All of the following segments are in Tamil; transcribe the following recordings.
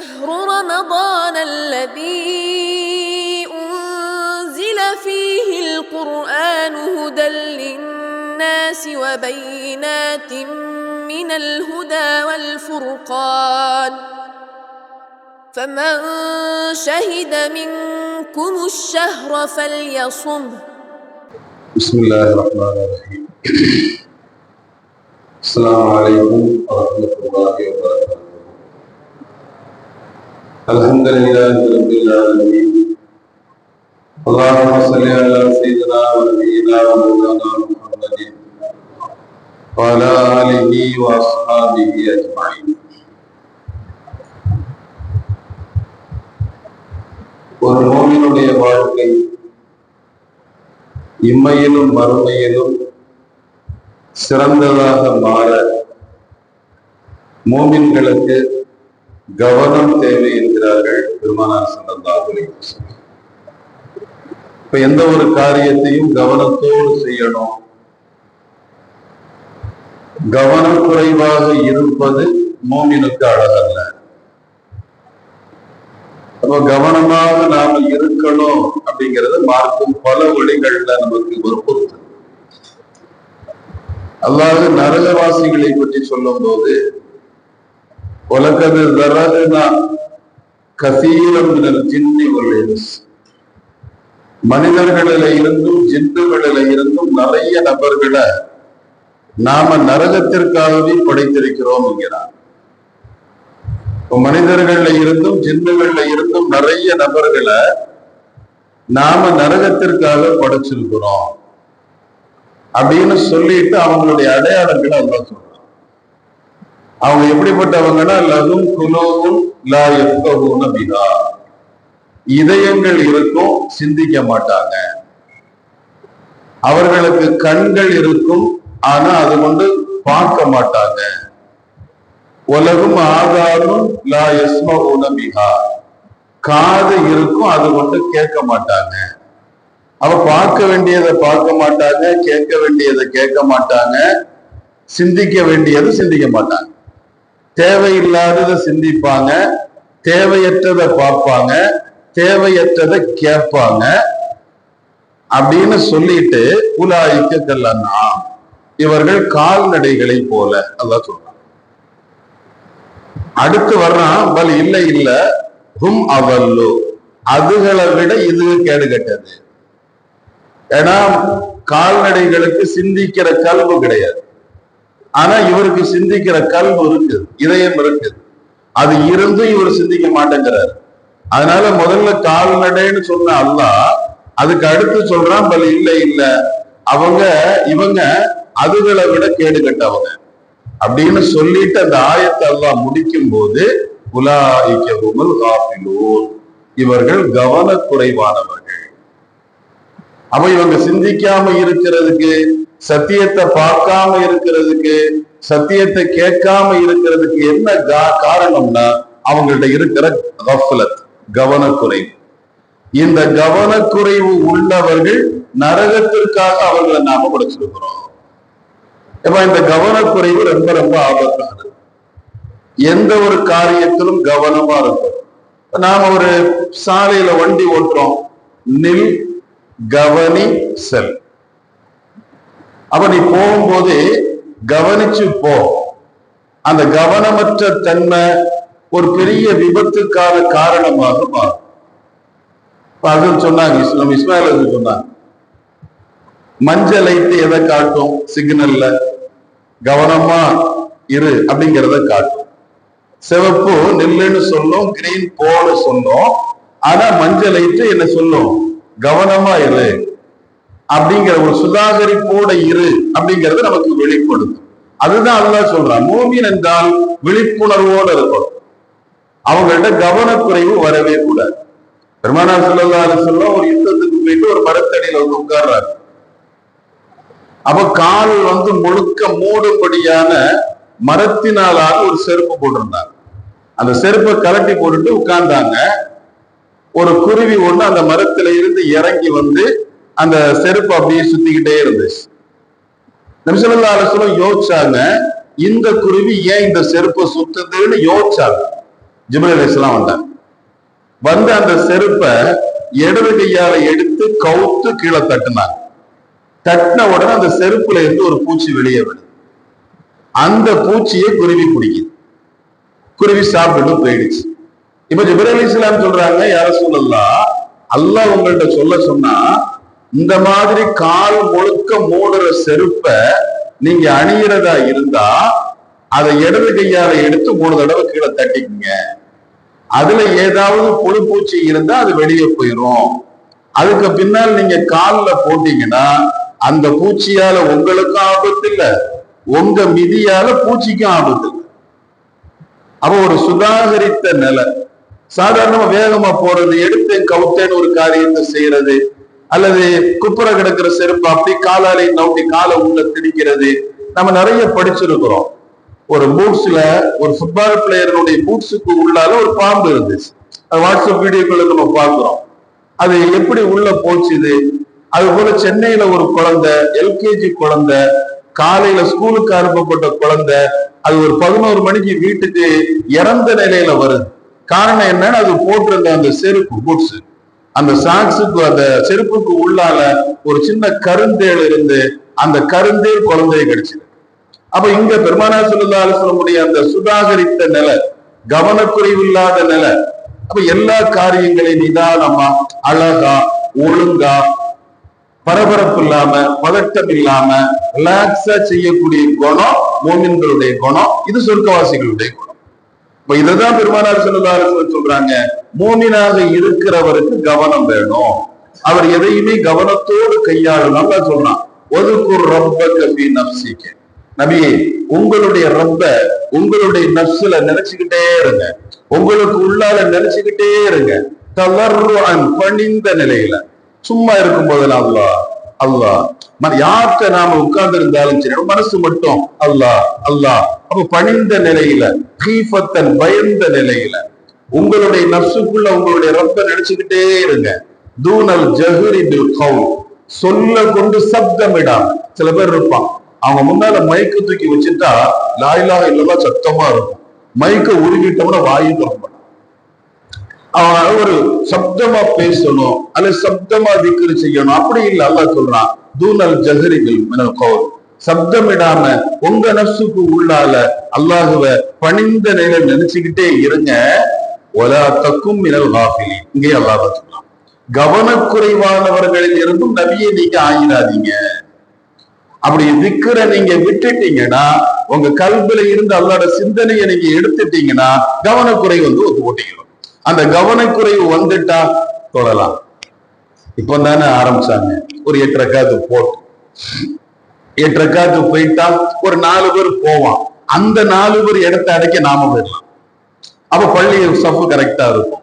شهر رمضان الذي أنزل فيه القرآن هدى للناس وبينات من الهدى والفرقان. فمن شهد منكم الشهر فليصمه بسم الله الرحمن الرحيم. السلام عليكم ورحمة الله وبركاته. الحمد لله رب العالمين اللهم صل على سيدنا ونبينا ومولانا محمد وعلى آله وأصحابه أجمعين ஒரு நோயினுடைய வாழ்க்கை இம்மையிலும் மறுமையிலும் சிறந்ததாக மாற மோமின்களுக்கு கவனம் தேவை என்கிறார்கள் பெருமானார் சல்லல்லாஹு இப்ப எந்த ஒரு காரியத்தையும் கவனத்தோடு செய்யணும். கவனம் குறைவாக இருப்பது மோமினுக்கு அழகல்ல. அப்ப கவனமாக நாம இருக்கணும் அப்படிங்கறது மார்க்கும் பல வழிகள்ல நமக்கு வற்புறுத்து அல்லாது நரகவாசிகளை பற்றி சொல்லும் போது உலகது தரகுனா கசீரம் ஜின்னி மனிதர்களில இருந்தும் ஜின்னுகளில இருந்தும் நிறைய நபர்களை நாம நரகத்திற்காகவே படைத்திருக்கிறோம் என்கிறார். மனிதர்கள்ல இருந்தும் ஜின்னுகள்ல இருந்தும் நிறைய நபர்களை நாம நரகத்திற்காக படைச்சிருக்கிறோம். அப்படின்னு சொல்லிட்டு அவங்களுடைய அடையாளங்களை அல்லாஹ் சொல்றோம் அவங்க எப்படிப்பட்டவங்கன்னா லகும் குலோகும் லா எஃப்கஹூன பிஹா. இதயங்கள் இருக்கும் சிந்திக்க மாட்டாங்க. அவர்களுக்கு கண்கள் இருக்கும் ஆனா அது கொண்டு பார்க்க மாட்டாங்க. உலகம் ஆதாரம் லா யஸ்மஹூன பிஹா. காது இருக்கும் அது கொண்டு கேட்க மாட்டாங்க. அவ பார்க்க வேண்டியதை பார்க்க மாட்டாங்க கேட்க வேண்டியதை கேட்க மாட்டாங்க. சிந்திக்க வேண்டியதை சிந்திக்க மாட்டாங்க. தேவையில்லாததை சிந்திப்பாங்க தேவையற்றதை பார்ப்பாங்க தேவையற்றதை கேட்பாங்க அப்படின்னு சொல்லிட்டு உலாய்க்க கல்லன்னா இவர்கள் கால்நடைகளை போல அதான் சொல்றாங்க அடுத்து வர்றான் பல் இல்லை இல்ல ஹும் அவல்லு. அதுகளை விட இது கேடு கெட்டது ஏன்னா கால்நடைகளுக்கு சிந்திக்கிற கல்வு கிடையாது. ஆனா இவருக்கு சிந்திக்கிற கல்வி இருக்கு இதயம் இருக்குது. அது இருந்தும் இவர் சிந்திக்க மாட்டேங்கிறார். அதனால முதல்ல கால்நடைன்னு சொன்ன அல்லாஹ் அதுக்கு அடுத்து சொல்றான் பல இல்லை இல்ல. அவங்க இவங்க அதுகளை விட கேடு கட்டவங்க அப்படின்னு சொல்லிட்டு அந்த ஆயத்தை அல்லாஹ் முடிக்கும் போது உலாய்க்கவுமல் காப்பிலூர் இவர்கள் கவனக்குறைவானவர்கள். அப்ப இவங்க சிந்திக்காம இருக்கிறதுக்கு சத்தியத்தை பார்க்காம இருக்கிறதுக்கு சத்தியத்தை கேட்காம இருக்கிறதுக்கு என்ன காரணம்னா அவங்கள்ட்ட இருக்கிற கஃலத் கவனக்குறைவு. இந்த கவனக்குறைவு உள்ளவர்கள் நரகத்திற்காக அவர்களை நாம படைச்சிருக்கிறோம். இப்ப இந்த கவனக்குறைவு ரொம்ப ரொம்ப ஆபத்தானது. எந்த ஒரு காரியத்திலும் கவனமா இருக்கும் நாம ஒரு சாலையில வண்டி ஓட்டுறோம். நில் கவனி செல். அப்ப நீ போகும்போது கவனிச்சு போ. அந்த கவனமற்ற தன்மை ஒரு பெரிய விபத்துக்கான காரணமாக மாறும். சொன்னாங்க இஸ்லாம் இஸ்மாயில் சொன்னாங்க. மஞ்சள் லைட்டு எதை காட்டும்? சிக்னல்ல கவனமா இரு அப்படிங்கிறத காட்டும். சிவப்பு நெல்லுன்னு சொல்லும் கிரீன் போன்னு சொல்லும் ஆனா மஞ்சள் லைட்டு என்ன சொல்லும்? கவனமா இரு. அப்படிங்கிற ஒரு சுதாகரிப்போட இரு அப்படிங்கிறது நமக்கு வெளிப்படுது. அதுதான் அல்லா சொல்றான். மூமின் என்றால் விழிப்புணர்வோடு இருக்கணும். அவங்கள்ட்ட கவனக்குறைவு வரவே கூடாது. பெருமானா சொல்லலாரு சொல்ல ஒரு யுத்தத்துக்கு போயிட்டு ஒரு மரத்தடியில வந்து உட்கார்றாரு. அப்ப கால் வந்து முழுக்க மூடும்படியான மரத்தினாலாக ஒரு செருப்பு போட்டிருந்தாங்க அந்த செருப்பை கலட்டி போட்டுட்டு உட்கார்ந்தாங்க. ஒரு குருவி ஒண்ணு அந்த மரத்துல இருந்து இறங்கி வந்து அந்த செருப்பு அப்படியே சுத்திக்கிட்டே இருந்துச்சு. நபிசல்லா அலுவலம் யோசிச்சாங்க இந்த குருவி ஏன் இந்த செருப்பை சுத்துதுன்னு யோசிச்சாங்க. ஜிப்ரல் அலிஸ்லாம் வந்தாங்க வந்து அந்த செருப்பை இடது கையால எடுத்து கவுத்து கீழே தட்டினாங்க. தட்டின உடனே அந்த செருப்புல இருந்து ஒரு பூச்சி வெளியே விடுது அந்த பூச்சியை குருவி பிடிக்குது குருவி சாப்பிட்டு போயிடுச்சு. இப்ப ஜிப்ரல் அலி இஸ்லாம் சொல்றாங்க யார சொல்லலாம் அல்லாஹ் உங்கள்கிட்ட சொல்ல சொன்னா இந்த மாதிரி கால் முழுக்க மூடுற செருப்ப நீங்க அணியிறதா இருந்தா அதை இடது கையால எடுத்து மூணு தடவை கீழே தட்டிக்குங்க. அதுல ஏதாவது புழு பூச்சி இருந்தா அது வெளியே போயிடும் அதுக்கு பின்னால் நீங்க கால்ல போட்டீங்கன்னா அந்த பூச்சியால உங்களுக்கும் ஆபத்து இல்ல உங்க மிதியால பூச்சிக்கும் ஆபத்து இல்லை அப்ப ஒரு சுதாகரித்த நிலை. சாதாரணமா வேகமா போறது எடுத்தேன் கவுத்தேன்னு ஒரு காரியத்தை செய்யறது அல்லது குப்புற கிடக்கிற செருப்பு அப்படி காலாலை நோட்டி காலை உள்ள திணிக்கிறது. நம்ம நிறைய படிச்சிருக்கிறோம். ஒரு பூட்ஸ்ல ஒரு ஃபுட்பால் பிளேயருடைய பூட்ஸுக்கு உள்ளால ஒரு பாம்பு இருந்துச்சு. அது வாட்ஸ்அப் வீடியோக்களை நம்ம பார்க்கிறோம். அது எப்படி உள்ள போச்சுது? அது போல சென்னையில ஒரு குழந்தை எல்கேஜி குழந்தை காலையில ஸ்கூலுக்கு அனுப்பப்பட்ட குழந்தை அது ஒரு பதினோரு மணிக்கு வீட்டுக்கு இறந்த நிலையில வருது. காரணம் என்னன்னு அது போட்டிருந்த அந்த செருப்பு பூட்ஸ் அந்த சாக்ஸுக்கு அந்த செருப்புக்கு உள்ளால ஒரு சின்ன கருந்தேள் இருந்து அந்த கருந்தேள் குழந்தைய கடிச்சது. அப்ப இங்க பெருமானா சொல்லா சொல்லக்கூடிய அந்த சுதாகரித்த நிலை கவனக்குறைவு இல்லாத நிலை அப்ப எல்லா காரியங்களையும் நிதானமா அழகா ஒழுங்கா பரபரப்பு இல்லாம பதட்டம் இல்லாம ரிலாக்ஸா செய்யக்கூடிய குணம் மோமின்களுடைய குணம் இது சொர்க்கவாசிகளுடைய குணம். இப்ப இதுதான் பெருமானார் சொல்லலாம் சொல்றாங்க. மோமினாக இருக்கிறவருக்கு கவனம் வேணும். அவர் எதையுமே கவனத்தோடு கையாளும் நல்லா சொல்றான் ஒதுக்குர் ரொம்ப கபி நப்சிக்க நபியே உங்களுடைய ரப்ப உங்களுடைய நப்சுல நினைச்சுக்கிட்டே இருங்க. உங்களுக்கு உள்ளால நினைச்சுக்கிட்டே இருங்க. தளர்வான் பணிந்த நிலையில. சும்மா இருக்கும் போதெல்லாம் அல்லா யார்கிட்ட நாம உட்கார்ந்து இருந்தாலும் சரி மனசு மட்டும் அல்லா அல்லா அப்ப பணிந்த நிலையில கீஃபத்தன் பயந்த நிலையில உங்களுடைய நப்சுக்குள்ள உங்களுடைய ரப்ப நினைச்சுக்கிட்டே இருங்க. தூனல் ஜஹரி பில் கவுல் சொல்ல கொண்டு சப்தமிடா சில பேர் இருப்பான் அவங்க முன்னால மைக்கு தூக்கி வச்சுட்டா லாயிலாக இல்லவா சத்தமா இருக்கும். மைக்க உருகிட்டோம்னா வாயு திறப்ப அவன் ஒரு சப்தமா பேசணும் அல்லது சப்தமா திக்ரு செய்யணும் அப்படி இல்லை அல்லாஹ் சொல்றான் தூணல் ஜஹரிகள் மினல் கவுல் சப்தமிடாம உங்க நப்சுக்கு உள்ளால அல்லாஹுவ பணிந்த நிலை நினைச்சுக்கிட்டே இருங்க. ஒலா தக்கும் மினல் ஹாஃபிலி இங்கே அல்லாஹ் சொல்லலாம் கவனக்குறைவானவர்களில் இருந்தும் நபியை நீங்க ஆயிடாதீங்க அப்படி விக்கிற நீங்க விட்டுட்டீங்கன்னா உங்க கல்வில இருந்து அல்லாட சிந்தனையை நீங்க எடுத்துட்டீங்கன்னா கவனக்குறை வந்து ஒத்து போட்டீங்க அந்த கவனக்குறைவு வந்துட்டா தொழலாம் இப்போ தானே ஆரம்பிச்சாங்க. ஒரு எட்டு போட்டு. எட்டு போயிட்டா ஒரு நாலு பேர் போவான். அந்த நாலு பேர் இடத்த அடைக்க நாம போயிடலாம். அப்ப பள்ளி சப்பு கரெக்டா இருக்கும்.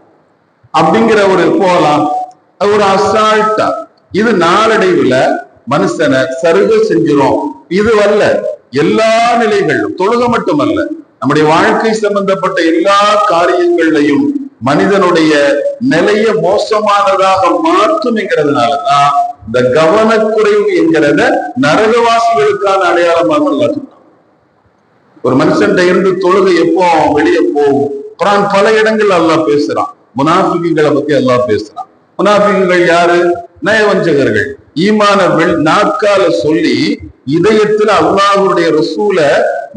அப்படிங்கிற ஒரு போகலாம் அது ஒரு அசால்ட்டா இது நாளடைவுல மனுஷனை சருக செஞ்சிரும். இது அல்ல. எல்லா நிலைகளிலும் தொழுக மட்டுமல்ல. நம்முடைய வாழ்க்கை சம்பந்தப்பட்ட எல்லா காரியங்களையும் மனிதனுடைய நிலைய மோசமானதாக மாற்றும்ங்கிறதுனாலதான் இந்த கவனக்குறைவு என்கிறத நரகவாசிகளுக்கான அடையாளமாக சொன்னான் ஒரு மனுஷன் இருந்து தொழுகை எப்போ வெளியே போகும்? குரான் பல இடங்கள் எல்லாம் பேசுறான். முனாஃபிகளை பத்தி எல்லாம் பேசுறான். முனாஃபிகள் யாரு? நயவஞ்சகர்கள். ஈமான வெள் நாட்கால சொல்லி இதயத்துல அல்லாஹுடைய ரசூல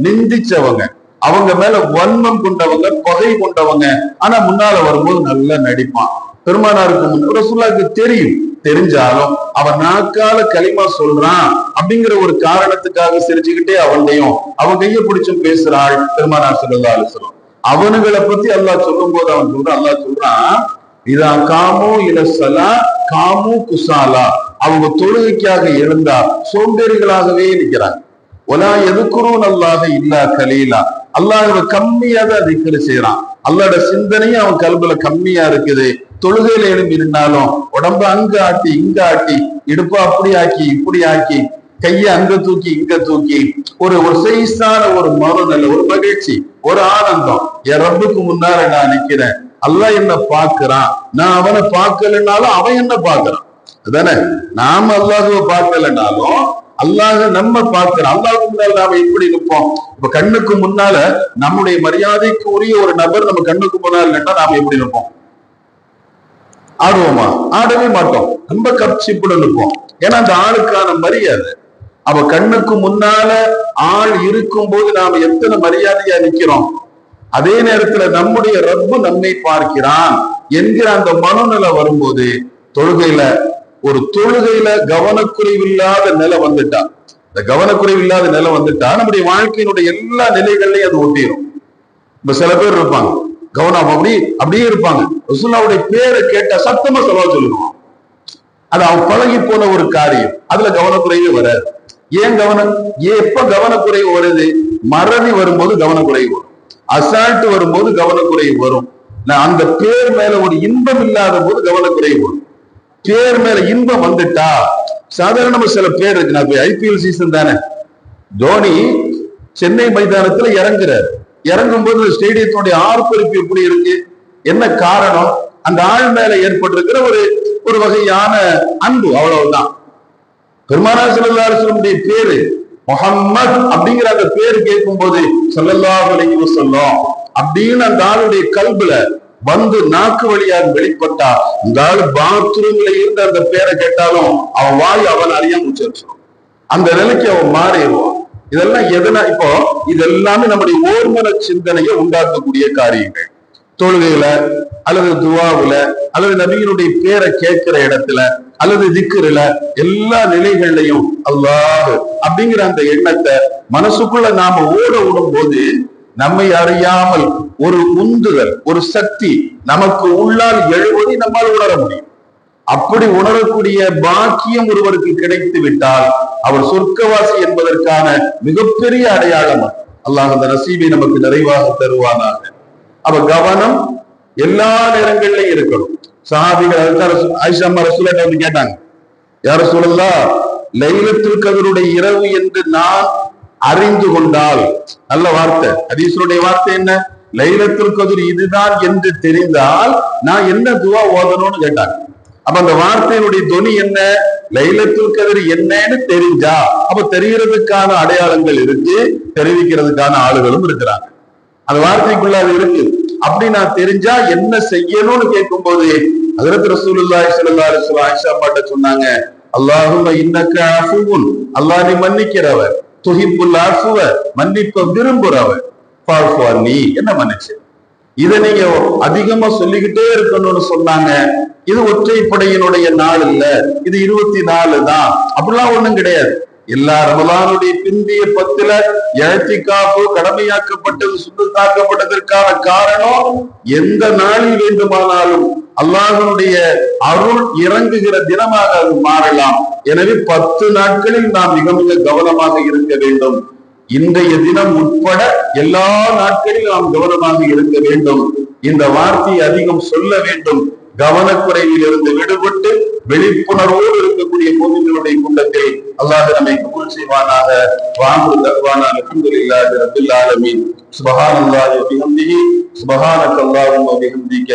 நிந்திச்சவங்க. அவங்க மேல வன்மம் கொண்டவங்க பகை கொண்டவங்க. ஆனா முன்னால வரும்போது நல்லா நடிப்பான். பெருமானாருக்கு முன் ரசூல்லாக்கு தெரியும். தெரிஞ்சாலும் அவன் நாக்கால களிமா சொல்றான் அப்படிங்கிற ஒரு காரணத்துக்காக சிரிச்சுக்கிட்டே அவனையும் அவன் கைய பிடிச்சும் பேசுறாள் பெருமானார் சொல்லா அலுவலம் அவனுகளை பத்தி அல்லாஹ் சொல்லும் போது அவன் சொல்றான் அல்லாஹ் சொல்றான் இதா காமோ இலசலா காமு குசாலா. அவங்க தொழுகைக்காக எழுந்தா சோம்பேறிகளாகவே நிற்கிறாங்க. ஒலா எதுக்குறோம் நல்லாக இல்லா கலீலா. அல்லாஹ் கம்மியா தான் திக்கரு செய்யறான் அல்லாட சிந்தனையும் அவன் கல்வில கம்மியா இருக்குது. தொழுகையில எழும்பி இருந்தாலும் உடம்ப அங்க ஆட்டி இங்க ஆட்டி இடுப்ப அப்படி ஆக்கி இப்படி ஆக்கி கைய அங்க தூக்கி இங்க தூக்கி ஒரு ஒரு செய்சான ஒரு மறுநிலை ஒரு மகிழ்ச்சி ஒரு ஆனந்தம். என் ரப்புக்கு முன்னால நான் நிக்கிறேன். அல்லாஹ் என்ன பாக்குறான் நான் அவனை பார்க்கலனாலும் அவன் என்ன பாக்குறான் அதானே? நாம அல்லாஹுவ பார்க்கலனாலும் அல்லாஹ் நம்ம பார்க்கிறோம் அல்லாஹ்க்கு முன்னால் நாம எப்படி நிற்போம்? இப்ப கண்ணுக்கு முன்னால நம்முடைய மரியாதைக்கு உரிய ஒரு நபர் நம்ம கண்ணுக்கு முன்னால் நின்றா நாம எப்படி நிற்போம்? ஆடுவோமா? ஆடவே மாட்டோம். ரொம்ப கப்சிப்புடன் நிற்போம். ஏன்னா அந்த ஆளுக்கான மரியாதை. அவ கண்ணுக்கு முன்னால ஆள் இருக்கும் போது நாம எத்தனை மரியாதையா நிக்கிறோம்? அதே நேரத்துல நம்முடைய ரப்பு நம்மை பார்க்கிறான் என்கிற அந்த மனநிலை வரும்போது தொழுகையில ஒரு தொழுகையில கவனக்குறைவு இல்லாத நிலை வந்துட்டா. இந்த கவனக்குறைவு இல்லாத நிலை வந்துட்டா நம்முடைய வாழ்க்கையினுடைய எல்லா நிலைகள்லையும் அது ஒட்டிடும் இப்ப சில பேர் இருப்பாங்க. கவனம் அப்படி அப்படியே இருப்பாங்க. ரசுல்லாவுடைய பேரை கேட்டா சத்தமா சொல்ல சொல்லுவான். அது அவன் பழகி போன ஒரு காரியம். அதுல கவனக்குறைவே வராது. ஏன் கவனம்? எப்ப கவனக்குறைவு வருது? மறதி வரும்போது கவனக்குறைவு வரும். அசால்ட் வரும்போது கவனக்குறைவு வரும். நான் அந்த பேர் மேல ஒரு இன்பம் இல்லாத போது கவனக்குறைவு வரும். பேர் மேல இன்பம் வந்துட்டா சாதாரணமா சில பேர் இருக்கு. நான் ஐபிஎல் சீசன் தானே. தோனி சென்னை மைதானத்துல இறங்குறார். இறங்கும் போது ஸ்டேடியத்தினுடைய ஆர்ப்பரிப்பு எப்படி இருக்கு? என்ன காரணம்? அந்த ஆள் மேல ஏற்பட்டிருக்கிற ஒரு ஒரு வகையான அன்பு அவ்வளவுதான். பெருமானா செல்லல்லாருடைய பேரு முகம்மது அப்படிங்கிற அந்த பேர் கேட்கும் போது சொல்லல்லாஹு சொல்லும் அப்படின்னு அந்த ஆளுடைய கல்புல வந்து நாக்கு வழியாக வெளிப்பட்டா இந்த பாத்ரூம்ல இருந்து அந்த பேரை கேட்டாலும் அவன் வாய் அவன் அறியாம உச்சரிச்சிடும் அந்த நிலைக்கு அவன் மாறிடுவான். இதெல்லாம் எதனா இப்போ இதெல்லாமே நம்முடைய ஓர்மன சிந்தனையை உண்டாக்கக்கூடிய காரியங்கள். தொழுகையில அல்லது துவாவுல அல்லது நபியினுடைய பேரை கேட்கிற இடத்துல அல்லது திக்குறல எல்லா நிலைகள்லையும் அல்லாஹ் அப்படிங்கிற அந்த எண்ணத்தை மனசுக்குள்ள நாம ஓட விடும் போது நம்மை அறியாமல் ஒரு உந்துதல் ஒரு சக்தி நமக்கு உள்ளால் எழுவதை நம்மால் உணர முடியும். அப்படி உணரக்கூடிய பாக்கியம் ஒருவருக்கு கிடைத்து விட்டால் அவர் சொர்க்கவாசி என்பதற்கான மிகப்பெரிய அடையாளம் அல்லாஹ் அந்த நசீபை நமக்கு நிறைவாக தருவானாக. அவ கவனம் எல்லா நேரங்களிலும் இருக்கணும். சஹாபிகள் வந்து கேட்டாங்க யார சொல்லலாம் லைலத்துல் கதருடைய இரவு என்று நான் அறிந்து கொண்டால். நல்ல வார்த்தை. ஹதீஸனுடைய வார்த்தை என்ன? லைலத்துல் கதிர் இதுதான் என்று தெரிந்தால் நான் என்ன துவா ஓதணும்னு கேட்டாங்க. அப்ப அந்த வார்த்தையினுடைய துணி என்ன? லைலத்துல் கதிர் என்னன்னு தெரிஞ்சா அப்ப தெரியறதுக்கான அடையாளங்கள் இருக்கு தெரிவிக்கிறதுக்கான ஆளுகளும் இருக்கிறாங்க. அந்த வார்த்தைக்குள்ள அது இருக்கு. அப்படி நான் தெரிஞ்சா என்ன செய்யணும்னு கேட்கும் போது அதிரத்து ரசூலுல்லாஹி ஸல்லல்லாஹு அலைஹி வஸல்லம் ஆயிஷா பாட்ட சொன்னாங்க அல்லாஹும்ம இன்னக்க அஃபுவுன் அல்லாஹ் நீ மன்னிக்கிறவர். துகிப்புள்ள ஆசுவ மன்னிப்ப விரும்புறவர். ஃபாஃபு நீ என்ன மன்னிச்சு. இதை நீங்க அதிகமா சொல்லிக்கிட்டே இருக்கணும்னு சொன்னாங்க. இது ஒற்றைப்படையினுடைய நாள் இல்ல. இது இருபத்தி நாலு தான். அப்படிலாம் ஒண்ணும் கிடையாது. எல்லா ரமலானுடைய பிந்திய பத்துல எழுத்தி காப்பு கடமையாக்கப்பட்டது சுத்தத்தாக்கப்பட்டதற்கான காரணம் எந்த நாளில் வேண்டுமானாலும் அல்லாஹனுடைய அருள் இறங்குகிற தினமாக அது மாறலாம். எனவே பத்து நாட்களில் நாம் மிக மிக கவனமாக இருக்க வேண்டும். இன்றைய தினம் உட்பட எல்லா நாட்களிலும் நாம் கவனமாக இருக்க வேண்டும். இந்த வார்த்தையை அதிகம் சொல்ல வேண்டும். கவனக்குறைவில் இருந்து விடுபட்டு விழிப்புணர்வோடு இருக்கக்கூடிய பொதுங்களுடைய கூட்டத்தில் அல்லாஹ் நம்மை கபூல் செய்வானாக வாங்கு தருவானாக அல்ஹம்துலில்லாஹி ரப்பில் ஆலமீன் சுபஹானல்லாஹி வ பிஹம்திஹி சுபஹானக அல்லாஹும்ம வ பிஹம்திக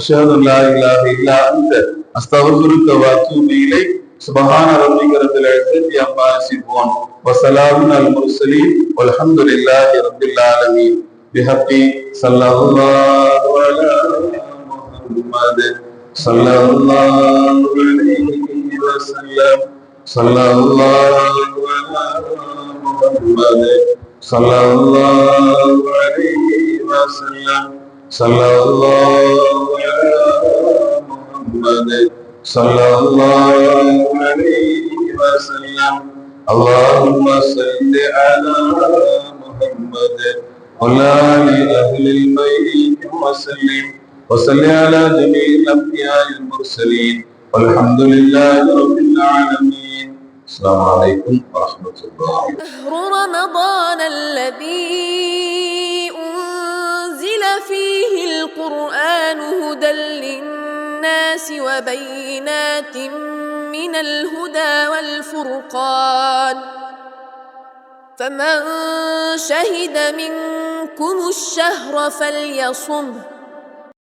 அஷ்ஹது அன் லா இலாஹ இல்லா அன்த அஸ்தக்ஃபிருக வ அத்தூபு இலைக் سبحان ربك رب العزة عما يصفون وسلام على المرسلين والحمد لله رب العالمين بحق صلى الله على محمد صلى الله عليه وسلم صلى الله على محمد صلى الله عليه وسلم صلى الله على محمد صلى الله عليه وسلم اللهم صل على محمد وعلى آل أهل البيت وسلم وصل على جميع الأنبياء المرسلين والحمد لله رب العالمين. السلام عليكم ورحمة الله. شهر رمضان الذي أنزل فيه القرآن هدى للناس وبينات من الهدى والفرقان. فمن شهد منكم الشهر فليصمه.